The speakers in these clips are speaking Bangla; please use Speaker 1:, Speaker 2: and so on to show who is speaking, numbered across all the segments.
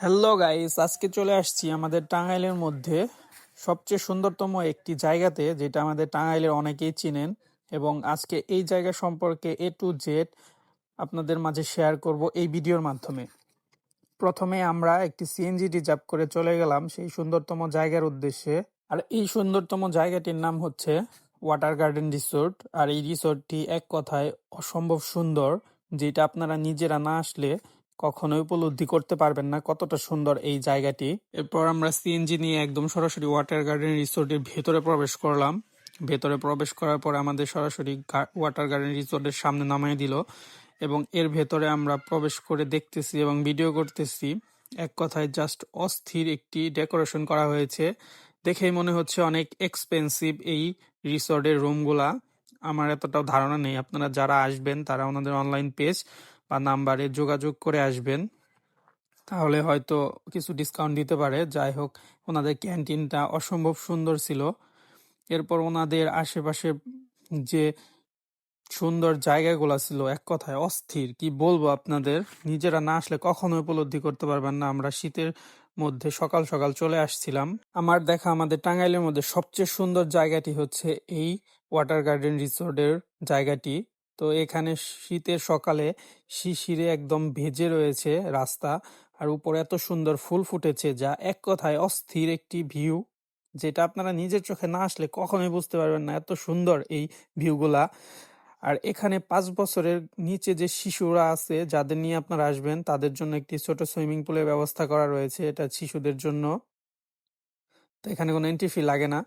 Speaker 1: হ্যালো গাইস আজকে চলে আসছি আমাদের টাঙ্গাইলের মধ্যে। সবচেয়ে সুন্দরতম একটি জায়গাতে, যেটা আমাদের টাঙ্গাইলের অনেকেই চিনেন, এবং আজকে এই জায়গা সম্পর্কে এ টু জেড আপনাদের মাঝে শেয়ার করব এই ভিডিওর মাধ্যমে। প্রথমে আমরা একটি সিএনজি রিজার্ভ করে চলে গেলাম সেই সুন্দরতম জায়গার উদ্দেশ্যে। আর এই সুন্দরতম জায়গাটির নাম হচ্ছে ওয়াটার গার্ডেন রিসোর্ট আর এই রিসোর্টটি এক কথায় অসম্ভব সুন্দর, যেটা আপনারা নিজেরা না আসলে কখনোই উপলব্ধি করতে পারবেন না কতটা সুন্দর এই জায়গাটি। এরপর আমরা সিএনজি নিয়ে একদম সরাসরি ওয়াটার গার্ডেন রিসোর্টের ভেতরে প্রবেশ করলাম। ভেতরে প্রবেশ করার পর আমাদের সরাসরি ওয়াটার গার্ডেন রিসোর্টের সামনে নামিয়ে দিল এবং এর ভেতরে আমরা প্রবেশ করে দেখতেছি এবং ভিডিও করতেছি। এক কথায় জাস্ট অস্থির একটি ডেকোরেশন করা হয়েছে। দেখেই মনে হচ্ছে অনেক এক্সপেন্সিভ এই রিসোর্টের রুমগুলা আমার এতটাও ধারণা নেই। আপনারা যারা আসবেন তারা ওনাদের অনলাইন পেজ বা নাম্বারে যোগাযোগ করে আসবেন, তাহলে হয়তো কিছু ডিসকাউন্ট দিতে পারে। যাই হোক, ওনাদের ক্যান্টিনটা অসম্ভব সুন্দর ছিল। এরপর ওনাদের আশেপাশে যে সুন্দর জায়গাগুলো ছিল, এক কথায় অস্থির। কি বলব আপনাদের? নিজেরা না আসলে কখনো উপলব্ধি করতে পারবেন না। আমরা শীতের মধ্যে সকাল সকাল চলে আসছিলাম। আমার দেখা আমাদের টাঙ্গাইলের মধ্যে সবচেয়ে সুন্দর জায়গাটি হচ্ছে এই ওয়াটার গার্ডেন রিসোর্টের জায়গাটি। তো এখানে শীতের সকালে শিশিরে একদম ভেজে রয়েছে রাস্তা। আর উপরে এত সুন্দর ফুল ফুটেছে যা এক কথায় অস্থির একটি ভিউ, যেটা আপনারা নিজের চোখে না আসলে কখনোই বুঝতে পারবেন না এত সুন্দর এই ভিউগুলা। আর এখানে পাঁচ বছরের নিচে যে শিশুরা আছে, যাদের নিয়ে আপনারা আসবেন, তাদের জন্য একটি ছোট সুইমিং পুলের ব্যবস্থা করা রয়েছে এটা শিশুদের জন্য। তো এখানে কোনো এন্ট্রি ফি লাগে না।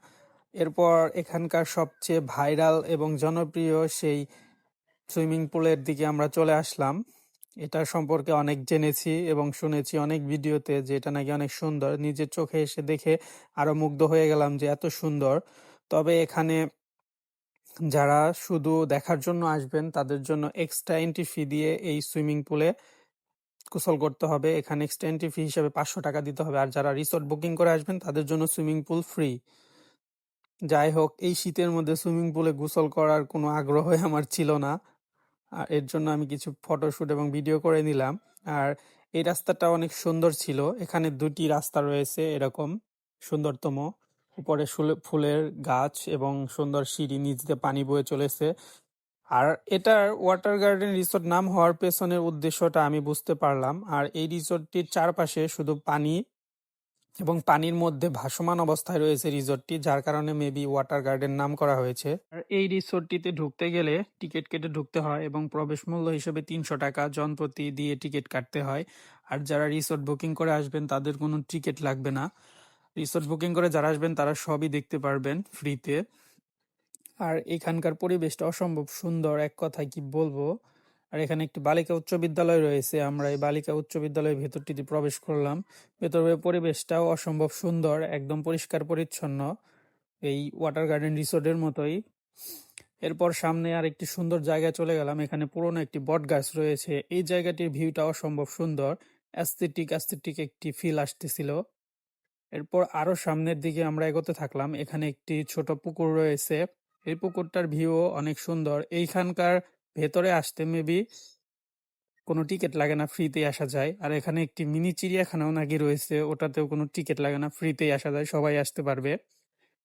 Speaker 1: এরপর এখানকার সবচেয়ে ভাইরাল এবং জনপ্রিয় সেই সুইমিং পুলের দিকে আমরা চলে আসলাম। এটা সম্পর্কে অনেক জেনেছি এবং শুনেছি অনেক ভিডিওতে যে এটা নাকি অনেক সুন্দর। নিজের চোখে এসে দেখে আরও মুগ্ধ হয়ে গেলাম যে এত সুন্দর। তবে এখানে যারা শুধু দেখার জন্য আসবেন, তাদের জন্য এক্সট্রা এন্ট্রি ফি দিয়ে এই সুইমিং পুলে গোসল করতে হবে। এখানে এক্সট্রা এন্ট্রি ফি হিসেবে পাঁচশো টাকা দিতে হবে। আর যারা রিসোর্ট বুকিং করে আসবেন, তাদের জন্য সুইমিং পুল ফ্রি যাই হোক, এই শীতের মধ্যে সুইমিং পুলে গোসল করার কোনো আগ্রহই আমার ছিল না। আর এর জন্য আমি কিছু ফটোশুট এবং ভিডিও করে নিলাম। আর এই রাস্তাটা অনেক সুন্দর ছিল। এখানে দুটি রাস্তা রয়েছে এরকম সুন্দরতম। উপরে ফুলের গাছ এবং সুন্দর সিঁড়ি, নিচে পানি বয়ে চলেছে। আর এটার ওয়াটার গার্ডেন রিসোর্ট নাম হওয়ার পেছনের উদ্দেশ্যটা আমি বুঝতে পারলাম। আর এই রিসোর্টটির চারপাশে শুধু পানি এবং পানির মধ্যে ভাসমান অবস্থায় রয়েছে রিসোর্টটি, যার কারণে মেবি ওয়াটার গার্ডেন নাম করা হয়েছে। আর এই রিসোর্টটিতে ঢুকতে গেলে টিকিট কেটে ঢুকতে হয় এবং প্রবেশ মূল্য হিসেবে তিনশো টাকা জনপ্রতি দিয়ে টিকিট কাটতে হয়। আর যারা রিসোর্ট বুকিং করে আসবেন, তাদের কোনো টিকিট লাগবে না। রিসোর্ট বুকিং করে যারা আসবেন, তারা সবই দেখতে পারবেন ফ্রিতে। আর এখানকার পরিবেশটা অসম্ভব সুন্দর, এক কথায় কি বলব? আর এখানে একটি বালিকা উচ্চ বিদ্যালয় রয়েছে। আমরা এই বালিকা উচ্চ বিদ্যালয়ের ভেতরটিতে প্রবেশ করলাম। ভেতরের পরিবেশটাও অসম্ভব সুন্দর, একদম পরিষ্কার পরিচ্ছন্ন। এই ওয়াটার গার্ডেন রিসোর্টের মতোই। এরপর সামনে আর একটি সুন্দর জায়গায় চলে গেলাম। এখানে পুরনো একটি বট গাছ রয়েছে। এই জায়গাটির ভিউটা অসম্ভব সুন্দর। অ্যাস্থেটিক অ্যাস্থেটিক একটি ফিল আসতেছিল। এরপর আরও সামনের দিকে আমরা এগোতে থাকলাম। এখানে একটি ছোট পুকুর রয়েছে। এই পুকুরটার ভিউ অনেক সুন্দর। এইখানকার ভেতরে আসতে মেবি কোনো টিকিট লাগে না ফ্রিতেই আসা যায়। আর এখানে একটি মিনি চিড়িয়াখানাও নাকি রয়েছে, ওটাতেও কোনো টিকিট লাগে না ফ্রিতেই আসা যায়, সবাই আসতে পারবে।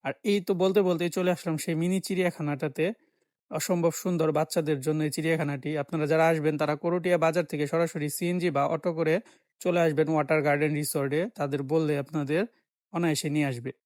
Speaker 1: আর এই তো বলতে বলতেই চলে আসলাম সেই মিনি চিড়িয়াখানাটাতে। অসম্ভব সুন্দর বাচ্চাদের জন্য এই চিড়িয়াখানাটি। আপনারা যারা আসবেন, তারা করটিয়া বাজার থেকে সরাসরি সিএনজি বা অটো করে চলে আসবেন ওয়াটার গার্ডেন রিসোর্টে তাদের বললে আপনাদের অনায়াসে নিয়ে আসবে।